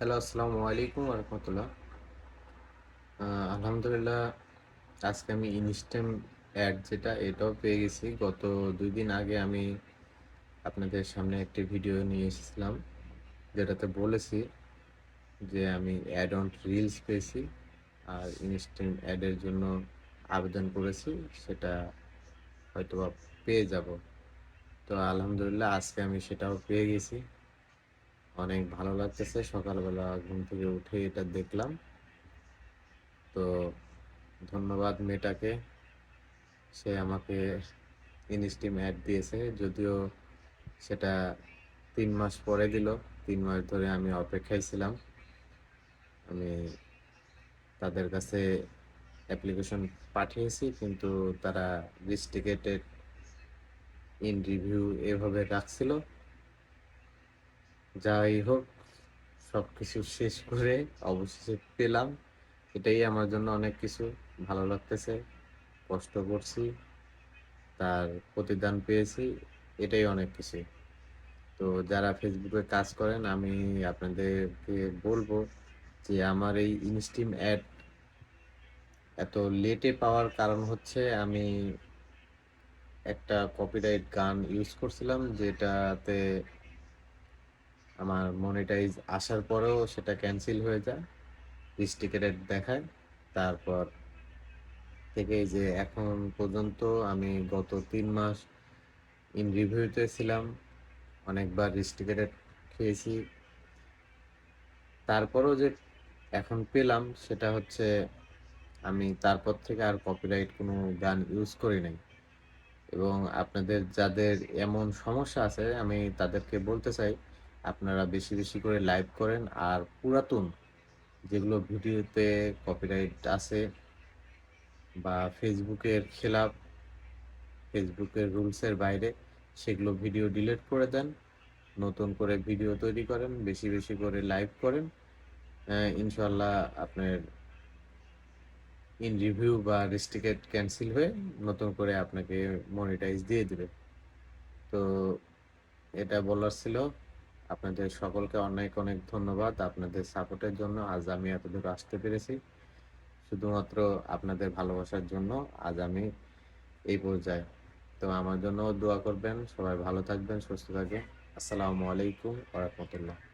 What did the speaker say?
Hello, আসসালামু আলাইকুম রহমতুল্লাহ। আলহামদুলিল্লাহ, আজকে আমি ইনস্টেম অ্যাড যেটা, এটাও পেয়ে গেছি। গত দুই দিন আগে আমি আপনাদের সামনে একটি ভিডিও নিয়ে এসেছিলাম, যেটাতে বলেছি যে আমি অ্যাড অন রিলস পেয়েছি আর ইনস্টেম অ্যাডের জন্য আবেদন করেছি, সেটা হয়তো পেয়ে যাব। তো আলহামদুলিল্লাহ, আজকে আমি সেটাও পেয়ে গেছি। অনেক ভালো লাগতেছে। সকালবেলা ঘুম থেকে উঠে এটা দেখলাম। তো ধন্যবাদ মেয়েটাকে। সে আমাকে ইনস্টিম অ্যাড দিয়েছে, যদিও সেটা তিন মাস পরে দিল। তিন মাস ধরে আমি অপেক্ষায় ছিলাম। আমি তাদের কাছে অ্যাপ্লিকেশন পাঠিয়েছি, কিন্তু তারা রিস্টিকেটেড ইন রিভিউ এভাবে রাখছিল। যাই হোক সব কিছু শেষ করে অবশেষে পেলাম। এটাই আমার জন্য অনেক কিছু। ভালো লাগতেছে, কষ্ট করছি, তার প্রতিদান পেয়েছি, এটাই অনেক কিছু। তো যারা ফেসবুকে কাজ করেন, আমি আপনাদেরকে বলব যে আমার এই ইনস্টিম অ্যাড এত লেটে পাওয়ার কারণ হচ্ছে আমি একটা কপিরাইট গান ইউজ করছিলাম, যেটাতে আমার মনিটাইজ আসার পরেও সেটা ক্যান্সেল হয়ে যায়। রিস্টিকেটেড দেখায়। তারপর থেকে যে এখন পর্যন্ত আমি গত তিন মাস ইন রিভিউতে ছিলাম। অনেকবার রিস্টিকেটেড খেয়েছি। তারপরও যে এখন পেলাম সেটা হচ্ছে আমি তারপর থেকে আর কপিরাইট কোনো গান ইউজ করি নাই। এবং আপনাদের যাদের এমন সমস্যা আছে, আমি তাদেরকে বলতে চাই আপনারা বেশি বেশি করে লাইভ করেন। আর পুরাতন যেগুলো ভিডিওতে কপিরাইট আছে বা ফেসবুকের খেলাপ ফেসবুকের রুলসের বাইরে, সেগুলো ভিডিও ডিলিট করে দেন। নতুন করে ভিডিও তৈরি করেন, বেশি বেশি করে লাইভ করেন। ইনশাল্লাহ আপনার ইন রিভিউ বা রেস্টিকেট ক্যান্সেল হয়ে নতুন করে আপনাকে মনিটাইজ দিয়ে দেবে। তো এটা বলার ছিল। আপনাদের সকলকে অনেক অনেক ধন্যবাদ আপনাদের সাপোর্টের জন্য। আজ আমি এতদূর আসতে পেরেছি। শুধুমাত্র আপনাদের ভালোবাসার জন্য আজ আমি এই পর্যায়ে। তো আমার জন্য দোয়া করবেন। সবাই ভালো থাকবেন, সুস্থ থাকবেন। আসসালামু আলাইকুম রহমতুল্লাহ।